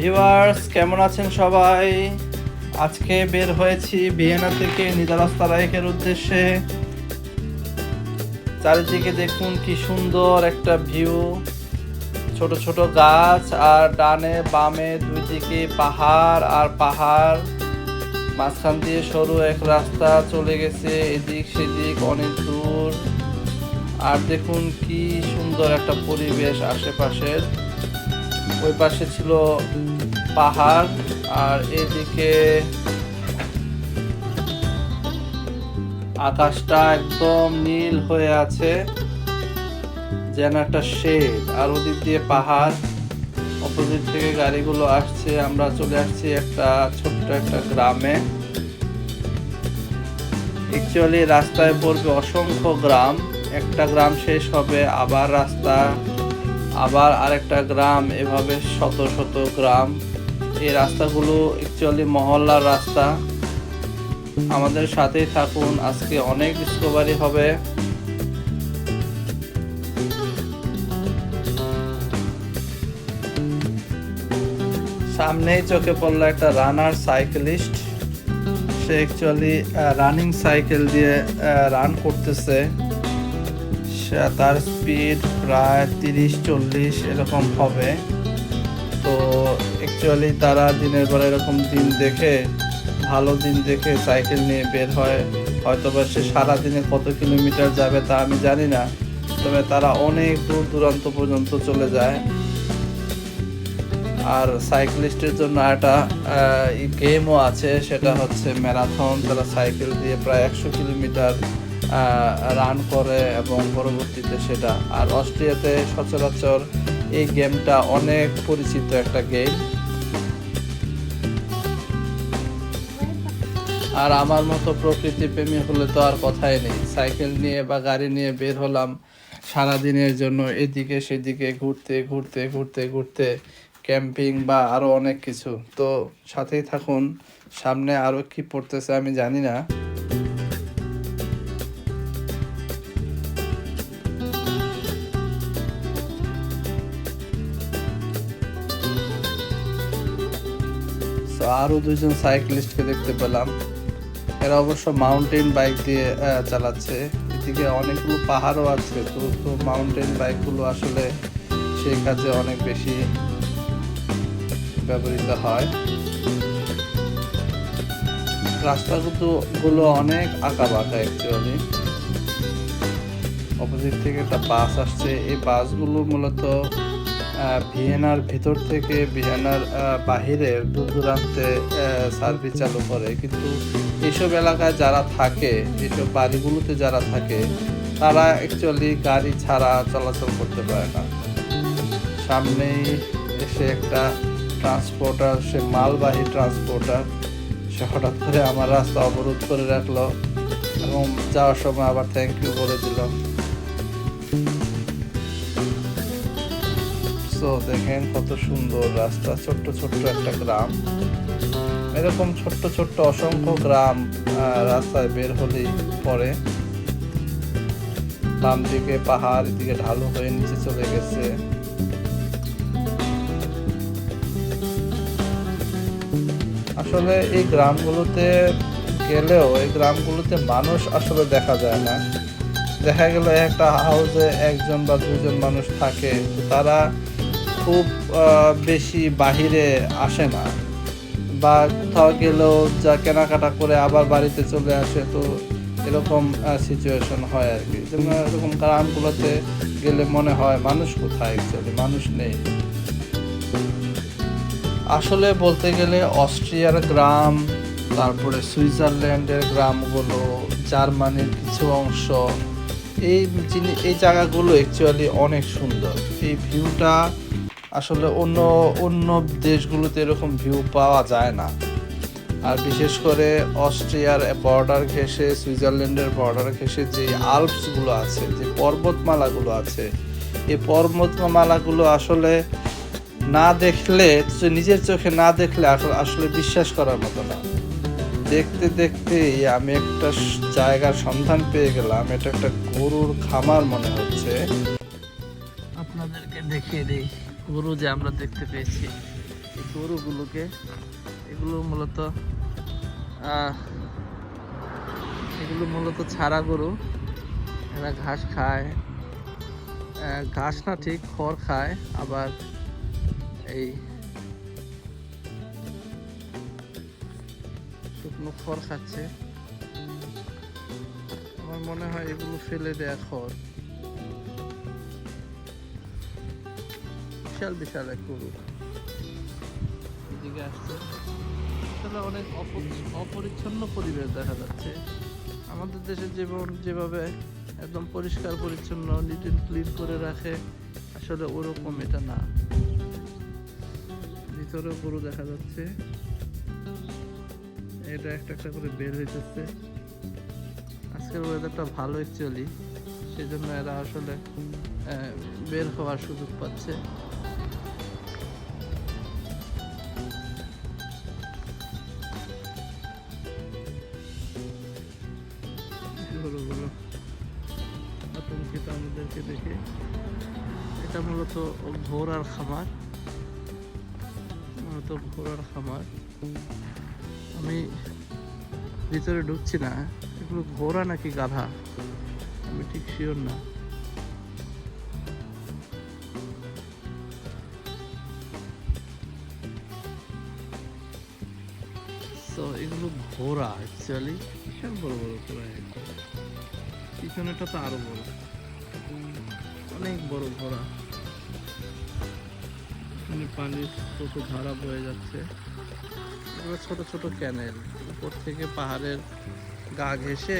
Viewers, কেমন আছেন সবাই? আজকে বের হয়েছি ভিয়েনা থেকে নিদারাস্তা রাইকের উদ্দেশ্যে। চারিদিকে দেখুন কি সুন্দর একটা ভিউ। ছোট ছোট গাছ আর ডানে বামে দুই দিকে পাহাড় আর পাহাড়। মাঝখান দিয়ে সরু এক রাস্তা চলে গেছে, এদিক সেদিক অনেক দূর। আর দেখুন কি সুন্দর একটা পরিবেশ আশেপাশের। ওই পাশে ছিল পাহাড়, আর এদিকে আকাশটা একদম নীল হয়ে আছে, যেন একটা শেড। আর ওদিক দিয়ে পাহাড়, অপোজিট থেকে গাড়িগুলো আসছে, আমরা চলে আসছি একটা ছোট্ট একটা গ্রামে। অ্যাকচুয়ালি রাস্তায় পড়বে অসংখ্য গ্রাম, একটা গ্রাম শেষ হবে, আবার রাস্তা আবার আরেকটা গ্রাম, এভাবে শত শত গ্রাম। এই রাস্তাগুলো অ্যাকচুয়ালি মহল্লার রাস্তা। আমাদের সাথেই থাকুন, আজকে অনেক ডিসকভারি হবে। সামনেই চোখে পড়ল একটা রানার সাইকেলিস্ট সে অ্যাকচুয়ালি রানিং সাইকেল দিয়ে রান করতেছে। তার স্পিড প্রায় তিরিশ, চল্লিশ এরকম হবে। তো অ্যাকচুয়ালি তারা দিনের পর এরকম দিন দেখে, ভালো দিন দেখে সাইকেল নিয়ে বের হয়। হয়তো বা সে সারাদিনে কত কিলোমিটার যাবে তা আমি জানি না, তবে তারা অনেক দূর দূরান্ত পর্যন্ত চলে যায়। আর সাইক্লিস্টের জন্য একটা গেমও আছে, সেটা হচ্ছে ম্যারাথন তারা সাইকেল দিয়ে প্রায় একশো কিলোমিটার রান করে এবং পরবর্তীতে সেটা। আর অস্ট্রিয়াতে সচরাচর এই গেমটা অনেক পরিচিত একটা গেম আর আমার মতো প্রকৃতি প্রেমী হলে তো আর কথাই নেই। সাইকেল নিয়ে বা গাড়ি নিয়ে বের হলাম সারাদিনের জন্য এদিকে সেদিকে ঘুরতে ঘুরতে ঘুরতে ঘুরতে ক্যাম্পিং বা আরও অনেক কিছু। তো সাথেই থাকুন। সামনে আরও কি পড়তেছে আমি জানি না। So, আরও দুজন সাইক্লিস্টকে দেখতে পেলাম। এরা অবশ্য মাউন্টেন বাইক দিয়ে চালাচ্ছে। এদিকে অনেকগুলো পাহাড়ও আছে তো তো মাউন্টেন বাইকগুলো আসলে সেই কাজে অনেক বেশি ব্যবহৃত হয়। রাস্তাগুলো গুলো অনেক আঁকা বাঁকা অ্যাকচুয়ালি অপোজিট থেকে একটা বাস আসছে। এই বাসগুলো মূলত ভিয়েনার ভিতর থেকে ভিয়েনার আহ, বাহিরের দূর দূরান্তে সার্ভিস চালু করে। কিন্তু এইসব এলাকায় যারা থাকে এইসব বাড়িগুলোতে যারা থাকে তারা অ্যাকচুয়ালি গাড়ি ছাড়া চলাচল করতে পারে না। সামনেই এসে একটা ট্রান্সপোর্টার সে মালবাহী ট্রান্সপোর্টার সে হঠাৎ করে আমার রাস্তা অবরোধ করে রাখল এবং যাওয়ার সময় আবার থ্যাংক ইউ বলে দিল। সো দেখেন কত সুন্দর রাস্তা, ছোট্ট ছোট্ট একটা গ্রাম। এরকম ছোট্ট ছোট্ট অসংখ্য গ্রাম রাস্তায় বের হলেই পরে। বাম দিকে পাহাড়, এদিকে ঢালু হয়ে নিচে চলে গেছে। আসলে এই গ্রামগুলোতে গেলেও, এই গ্রামগুলোতে মানুষ আসলে দেখা যায় না। দেখা গেল একটা হাউসে একজন বা দুজন মানুষ থাকে। তারা খুব বেশি বাহিরে আসে না। বা কোথাও গেলেও যা কেনাকাটা করে আবার বাড়িতে চলে আসে, তো এরকম সিচুয়েশন হয় আর কি। যেমন এরকম গ্রামগুলোতে গেলে মনে হয় মানুষ কোথায় অ্যাকচুয়ালি মানুষ নেই। আসলে বলতে গেলে অস্ট্রিয়ার গ্রাম, তারপরে সুইজারল্যান্ডের গ্রামগুলো, জার্মানির কিছু অংশ, এই জিনিস এই জায়গাগুলো অ্যাকচুয়ালি অনেক সুন্দর। এই ভিউটা আসলে অন্য অন্য দেশগুলোতে এরকম ভিউ পাওয়া যায় না। আর বিশেষ করে অস্ট্রিয়ার বর্ডার ঘেঁষে, সুইজারল্যান্ডের বর্ডার ঘেঁষে যে আলপসগুলো আছে, যে পর্বতমালাগুলো আছে, এই পর্বতমালাগুলো আসলে না দেখলে, নিজের চোখে না দেখলে আসলে বিশ্বাস করার মতো না। দেখতে দেখতে আমি একটা জায়গার সন্ধান পেয়ে গেলাম, এটা একটা গরুর খামার মনে হচ্ছে। আপনাদেরকে দেখিয়ে দিই। গরু যে আমরা দেখতে পেয়েছি, এই গরুগুলোকে, এগুলো মূলত এগুলো মূলত ছাড়া গরু। এরা ঘাস খায় ঘাস না ঠিক, খড় খায়, আবার এই শুকনো খড় খাচ্ছে। আমার মনে হয় এগুলো ফেলে দেয়া খড়। বিশাল বিশাল এক গরু। এদিকে আসছে। আসলে অনেক অপ- অপরিচ্ছন্ন পরিবেশ দেখা যাচ্ছে। আমাদের দেশে যেমন, যেভাবে একদম পরিষ্কার, পরিচ্ছন্ন নিট ক্লিন করে রাখে, আসলে ওরকম এটা না। ভিতরে গরু দেখা যাচ্ছে। এটা একটা একটা করে বের হইতেছে। আজকের ওয়েদারটা ভালো অ্যাকচুয়ালি সেই জন্য এরা আসলে বের হওয়ার সুযোগ পাচ্ছে। মূলত ঘোড়ার খামার। মূলত ঘোড়ার খামার। আমি ভিতরে ঢুকছি না। এগুলো ঘোড়া নাকি গাধা? আমি ঠিক শিওর না। তো এগুলো ঘোড়া অ্যাকচুয়ালি বিশাল বড় বড় ঘোড়া। পিছনেটা তো আরও বড়। অনেক বড় ঘোড়া এখানে পানির ছোট ধারা বয়ে যাচ্ছে। ছোট ছোট ক্যানেল উপর থেকে পাহাড়ের গা ঘেসে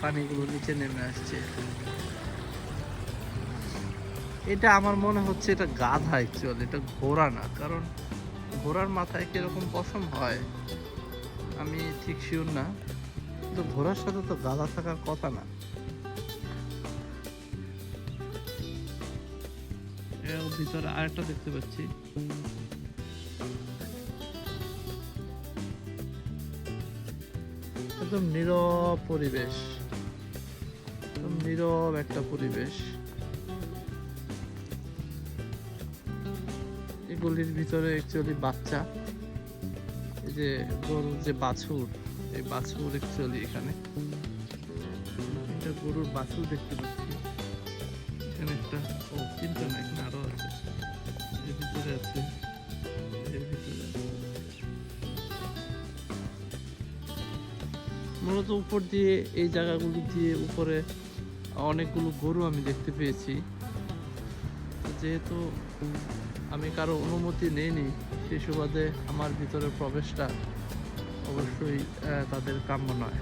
পানিগুলো নিচে নেমে আসছে। এটা আমার মনে হচ্ছে এটা গাধা অ্যাকচুয়ালি এটা ঘোড়া না, কারণ ঘোড়ার মাথায় কীরকম পশম হয় আমি ঠিক শিওর না। কিন্তু ঘোড়ার সাথে তো গাধা থাকার কথা না। এর ভিতরে আরেকটা দেখতে পাচ্ছি। একদম নীরব পরিবেশ। একদম নীরব একটা পরিবেশ। এগুলির ভিতরে অ্যাকচুয়ালি বাচ্চা। এই যে গরুর যে বাছুর, এই বাছুর অ্যাকচুয়ালি এখানে। এটা গরুর বাছুর দেখতে পাচ্ছি। এখানে একটা, ও, তিনটা না মূলত উপর দিয়ে, এই জায়গাগুলো দিয়ে উপরে অনেকগুলো গরু আমি দেখতে পেয়েছি। যেহেতু আমি কারও অনুমতি নেইনি সেই সুবাদে আমার ভিতরে প্রবেশটা অবশ্যই তাদের কাম্য নয়।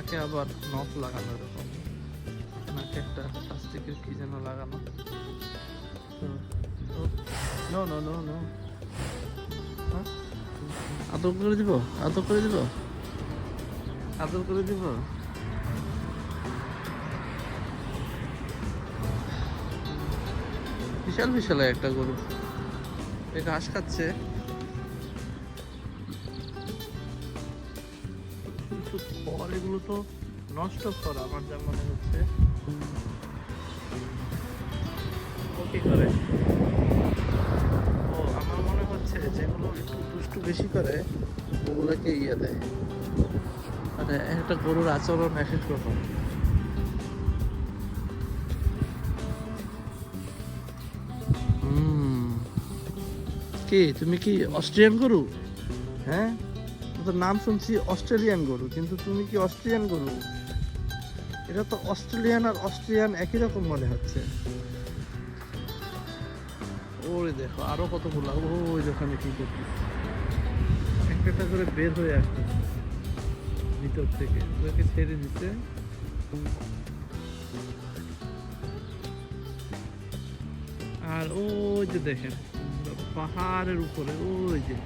নাকে আবার নখ লাগানো এরকম। নাকে একটা প্লাস্টিকের কি যেন লাগানো। নো নো নো নো আদর করে দিব আদর করে দিব। আদর করে দিব? বিশাল বিশাল একটা গরু। এ ঘাস খাচ্ছে। নষ্ট খড় আমার যা মনে হচ্ছে। ও কি করে? ও, আমার মনে হচ্ছে যেগুলো একটু দুষ্টু বেশি করে, ওগুলোকে ইয়ে দেয়। মানে একটা গরুর আচরণ এক এক রকম। কি, তুমি কি অস্ট্রিয়ান গরু? হ্যাঁ? তোর নাম শুনছি অস্ট্রেলিয়ান গরু, কিন্তু তুমি কি অস্ট্রিয়ান গরু? এটা তো অস্ট্রেলিয়ান আর অস্ট্রিয়ান একই রকম মনে হচ্ছে। ওরে দেখো, আরও কতগুলো? ওই ওখানে কি একটা একটা করে বের হয়ে আসছে ভিতর থেকে। ওদেরকে ছেড়ে দিতে আর ওই যে দেখেন, পাহাড়ের উপরে, ওই যে।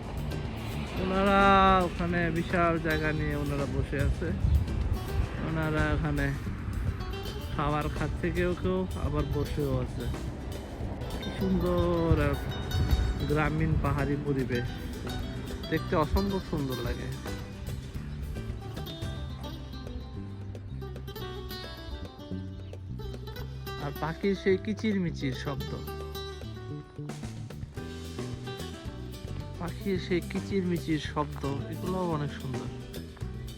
ওনারা ওখানে বিশাল জায়গা নিয়ে ওনারা বসে আছে। ওনারা ওখানে খাবার খাচ্ছে কেউ কেউ, আবার বসেও আছে। সুন্দর গ্রামীণ পাহাড়ি পরিবেশ। দেখতে অসম্ভব সুন্দর লাগে। আর পাখির সেই কিচির মিচির শব্দ। পাখির সেই কিচির মিচির শব্দ, এগুলোও অনেক সুন্দর।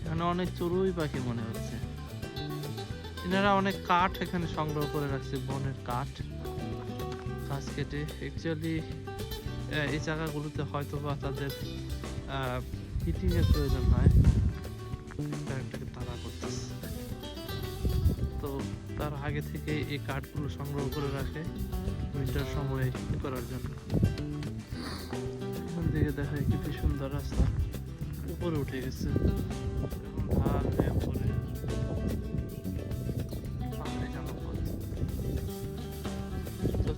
এখানে অনেক চড়ুই পাখি মনে হচ্ছে। এনারা অনেক কাঠ এখানে সংগ্রহ করে রাখছে, বনের কাঠ। গাছ কেটে অ্যাকচুয়ালি এই জায়গাগুলোতে হয়তো বা তাদের হিটিং এর প্রয়োজন হয়। তো তার আগে থেকে এই কাঠগুলো সংগ্রহ করে রাখে উইন্টার সময় করার জন্য। থেকে দেখা কি সুন্দর রাস্তা উপরে উঠে গেছে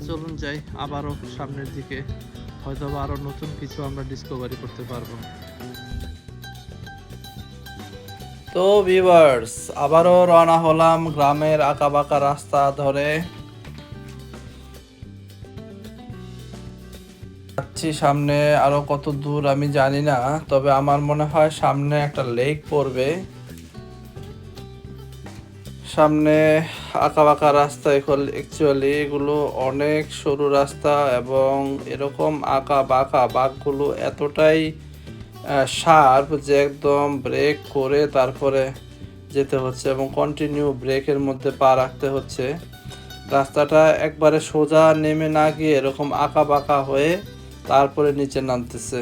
চলুন যাই আবারও সামনের দিকে হয়তো আরও নতুন কিছু আমরা ডিসকভারি করতে পারব তো ভিভার্স আবারও রওনা হলাম গ্রামের আঁকাবাঁকা রাস্তা ধরে। যাচ্ছি সামনে আরও কত দূর আমি জানি না, তবে আমার মনে হয় সামনে একটা লেক পড়বে। সামনে আঁকা বাঁকা রাস্তা এখন অ্যাকচুয়ালি এগুলো অনেক সরু রাস্তা এবং এরকম আঁকা বাঁকা বাঁকগুলো এতটাই শার্প যে একদম ব্রেক করে তারপরে যেতে হচ্ছে এবং কন্টিনিউ ব্রেকের মধ্যে পা রাখতে হচ্ছে। রাস্তাটা একবারে সোজা নেমে না গিয়ে এরকম আঁকা বাঁকা হয়ে তারপরে নিচে নামতেছে।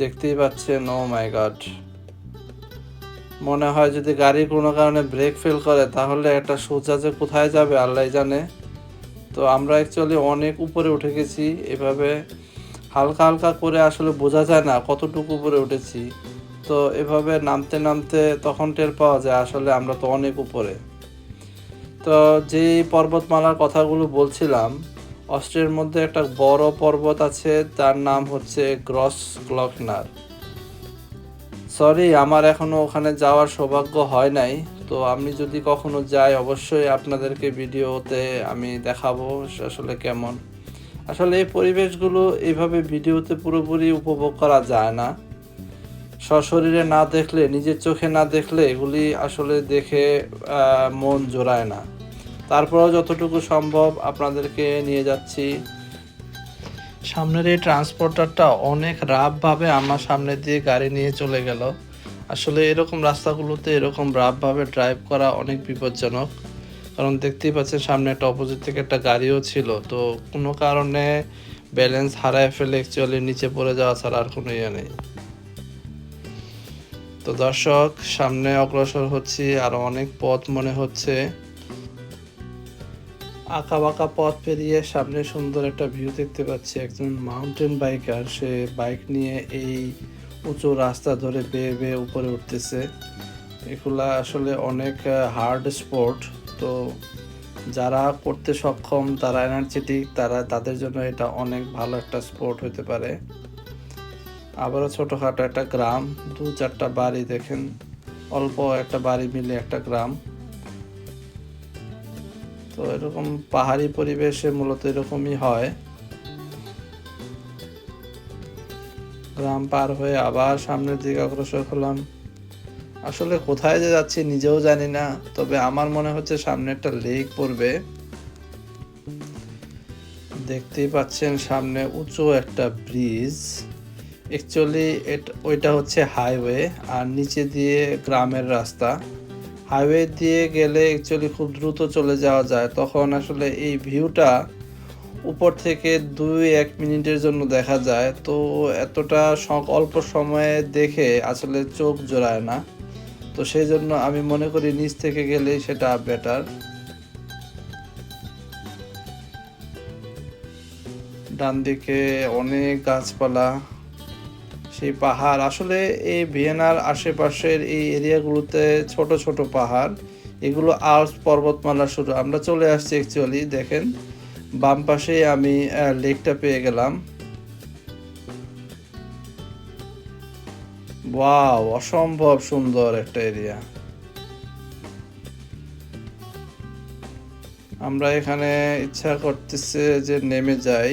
দেখতেই পাচ্ছেন ও মাই গড মনে হয় যদি গাড়ি কোনো কারণে ব্রেক ফেল করে, তাহলে একটা সোজা যে কোথায় যাবে আল্লাহ জানে। তো আমরা অ্যাকচুয়ালি অনেক উপরে উঠে গেছি। এভাবে হালকা হালকা করে আসলে বোঝা যায় না কতটুকু উপরে উঠেছি। তো এভাবে নামতে নামতে তখন টের পাওয়া যায়, আসলে আমরা তো অনেক উপরে। তো যেই পর্বতমালার কথাগুলো বলছিলাম অস্ট্রেলিয়ার মধ্যে একটা বড় পর্বত আছে, তার নাম হচ্ছে গ্রস গ্লকনার। সরি আমার এখনও ওখানে যাওয়ার সৌভাগ্য হয় নাই, তো আমি যদি কখনো যাই, অবশ্যই আপনাদেরকে ভিডিওতে আমি দেখাবো আসলে কেমন। আসলে এই পরিবেশগুলো এইভাবে ভিডিওতে পুরোপুরি উপভোগ করা যায় না। সশরীরে না দেখলে, নিজের চোখে না দেখলে এগুলি আসলে দেখে মন জোড়ায় না। তারপরেও যতটুকু সম্ভব আপনাদেরকে নিয়ে যাচ্ছি। সামনের এই ট্রান্সপোর্টারটা অনেক রাফভাবে আমার সামনে দিয়ে গাড়ি নিয়ে চলে গেল। আসলে এরকম রাস্তাগুলোতে এরকম রাফভাবে ড্রাইভ করা অনেক বিপজ্জনক। কারণ দেখতেই পাচ্ছেন সামনে একটা অপোজিট থেকে একটা গাড়িও ছিল। তো কোনো কারণে ব্যালেন্স হারায় ফেলে অ্যাকচুয়ালি নিচে পড়ে যাওয়া ছাড়া আর কোনো ইয়ে নেই। তো দর্শক, সামনে অগ্রসর হচ্ছি, আরও অনেক পথ মনে হচ্ছে। আঁকা বাঁকা পথ পেরিয়ে সামনে সুন্দর একটা ভিউ দেখতে পাচ্ছি একজন মাউন্টেন বাইকার সে বাইক নিয়ে এই উঁচু রাস্তা ধরে বেয়ে বেয়ে উপরে উঠতেছে। এগুলা আসলে অনেক হার্ড স্পোর্ট তো যারা করতে সক্ষম, তারা এনার্জেটিক তারা তাদের জন্য এটা অনেক ভালো একটা স্পোর্ট হতে পারে। আবারও ছোটোখাটো একটা গ্রাম, দু চারটা বাড়ি দেখেন, অল্প একটা বাড়ি মিলে একটা গ্রাম। তো এরকম পাহাড়ি পরিবেশে মূলত এরকমই হয়। গ্রাম পার হয়ে আবার সামনের দিকে অগ্রসর হলাম। আসলে কোথায় যে যাচ্ছি নিজেও জানি না, তবে আমার মনে হচ্ছে সামনে একটা লেক পড়বে। দেখতেই পাচ্ছেন সামনে উঁচু একটা ব্রিজ অ্যাকচুয়ালি ওইটা হচ্ছে হাইওয়ে আর নিচে দিয়ে গ্রামের রাস্তা। হাইওয়ে দিয়ে গেলে অ্যাকচুয়ালি খুব দ্রুত চলে যাওয়া যায়। তখন আসলে এই ভিউটা উপর থেকে দুই এক মিনিটের জন্য দেখা যায়। তো এতটা অল্প সময়ে দেখে আসলে চোখ জোড়ায় না। তো সেই জন্য আমি মনে করি নিচ থেকে গেলেই সেটা বেটার ডান দিকে অনেক গাছপালা। সেই পাহাড়। আসলে এই ভিয়েনার আশেপাশের এই এরিয়াগুলোতে ছোট ছোট পাহাড়, এগুলো আল্পস পর্বতমালা শুরু। আমরা চলে আসছি অ্যাকচুয়ালি দেখেন, বাম পাশেই আমি লেকটা পেয়ে গেলাম। ওয়াও, অসম্ভব সুন্দর একটা এরিয়া। আমরা এখানে ইচ্ছা করতেছে যে নেমে যাই।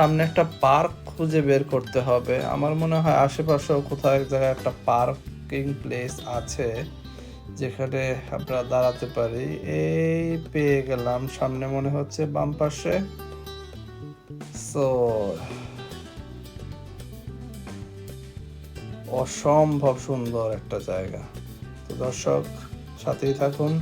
সামনে একটা পার্ক খুঁজে বের করতে হবে। আমার মনে হয় আশেপাশেও কোথাও এক জায়গায় একটা পার্কিং প্লেস আছে, যেখানে আমরা দাঁড়াতে পারি। এই পেয়ে গেলাম, সামনে মনে হচ্ছে বাম পাশে। সো, অসম্ভব সুন্দর একটা জায়গা। তো দর্শক, সাথেই থাকুন।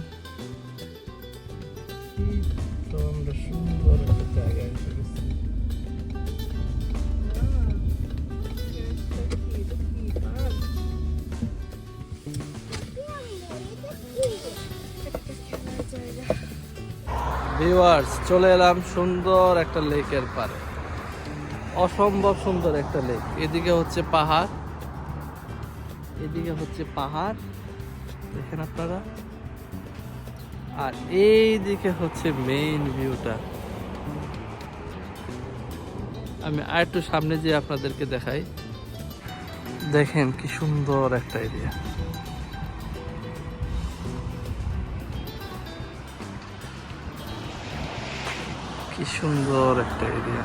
ভিউয়ার্স চলে এলাম সুন্দর একটা লেকের পারে অসম্ভব সুন্দর একটা লেক। এদিকে হচ্ছে পাহাড়। এদিকে হচ্ছে পাহাড়। দেখেন আপনারা। আর এই দিকে হচ্ছে মেইন ভিউটা আমি আর একটু সামনে যেয়ে আপনাদেরকে দেখাই। দেখেন কি সুন্দর একটা এরিয়া কি সুন্দর একটা এরিয়া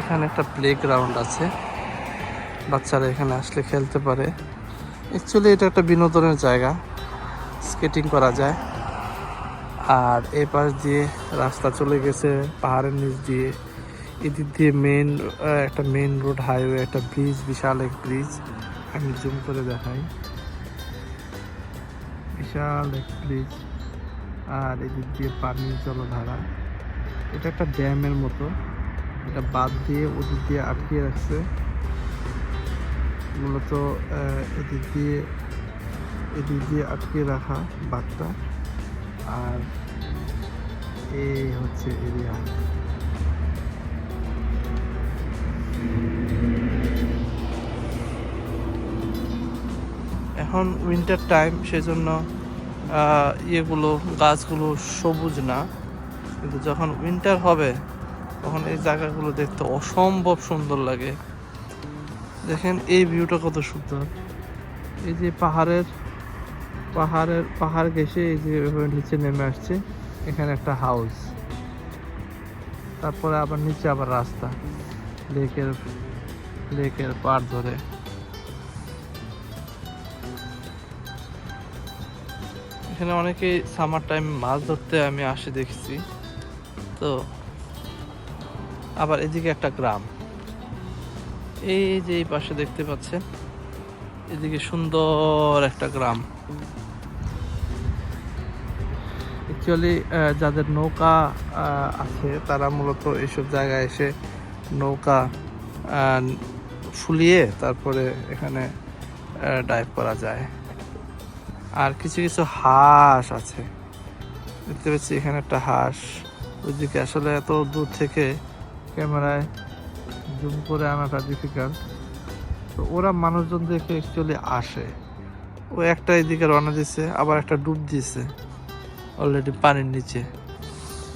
এখানে একটা প্লে গ্রাউন্ড আছে। বাচ্চারা এখানে আসলে খেলতে পারে। অ্যাকচুয়ালি এটা একটা বিনোদনের জায়গা। স্কেটিং করা যায়। আর এ পাশ দিয়ে রাস্তা চলে গেছে, পাহাড়ের নিচ দিয়ে। এদিক দিয়ে মেন একটা মেন রোড হাইওয়ে একটা ব্রিজ বিশাল এক ব্রিজ আমি জুম করে দেখাই। বিশাল এক ব্রিজ আর এদিক দিয়ে পানির জলধারা। এটা একটা ড্যামের মতো। এটা বাদ দিয়ে ওদিক দিয়ে আটকিয়ে রাখছে। মূলত এদিক দিয়ে এদিক দিয়ে আটকে রাখা বাঘটা আর এই হচ্ছে এরিয়া এখন উইন্টার টাইম সেজন্য ইয়েগুলো, গাছগুলো সবুজ না। কিন্তু যখন উইন্টার হবে, তখন এই জায়গাগুলো দেখতে অসম্ভব সুন্দর লাগে। দেখেন এই ভিউটা কত সুন্দর। এই যে পাহাড়ের পাহাড়ের, পাহাড় ঘেসে এই যে নিচে নেমে আসছে। এখানে একটা হাউস তারপরে আবার নিচে আবার রাস্তা। লেকের লেকের পাড় ধরে। এখানে অনেকেই সামার টাইম মাছ ধরতে আমি আসে দেখছি। তো আবার এদিকে একটা গ্রাম। এই যে এই পাশে দেখতে পাচ্ছেন, এদিকে সুন্দর একটা গ্রাম। অ্যাকচুয়ালি যাদের নৌকা আছে, তারা মূলত এইসব জায়গায় এসে নৌকা ফুলিয়ে তারপরে এখানে ডাইভ করা যায়। আর কিছু কিছু হাঁস আছে। দেখতে পাচ্ছি এখানে একটা হাঁস। ওইদিকে আসলে এত দূর থেকে ক্যামেরায় জুম করে আনাটা ডিফিকাল্ট তো ওরা মানুষজন দেখে অ্যাকচুয়ালি আসে। ও একটা এদিকে রওনা দিছে, আবার একটা ডুব দিয়েছে অলরেডি পানির নিচে।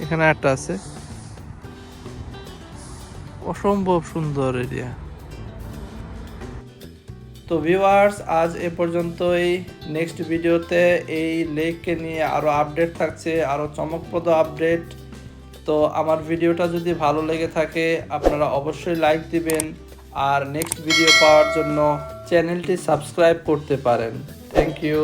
এখানে একটা আছে। অসম্ভব সুন্দর এরিয়া তো ভিউয়ার্স আজ এ পর্যন্তই। নেক্সট ভিডিওতে এই লেককে নিয়ে আরও আপডেট থাকছে আরও চমকপ্রদ আপডেট তো আমার ভিডিওটা যদি ভালো লেগে থাকে, আপনারা অবশ্যই লাইক দিবেন। আর নেক্সট ভিডিও পাওয়ার জন্য চ্যানেলটি সাবস্ক্রাইব করতে পারেন। Thank you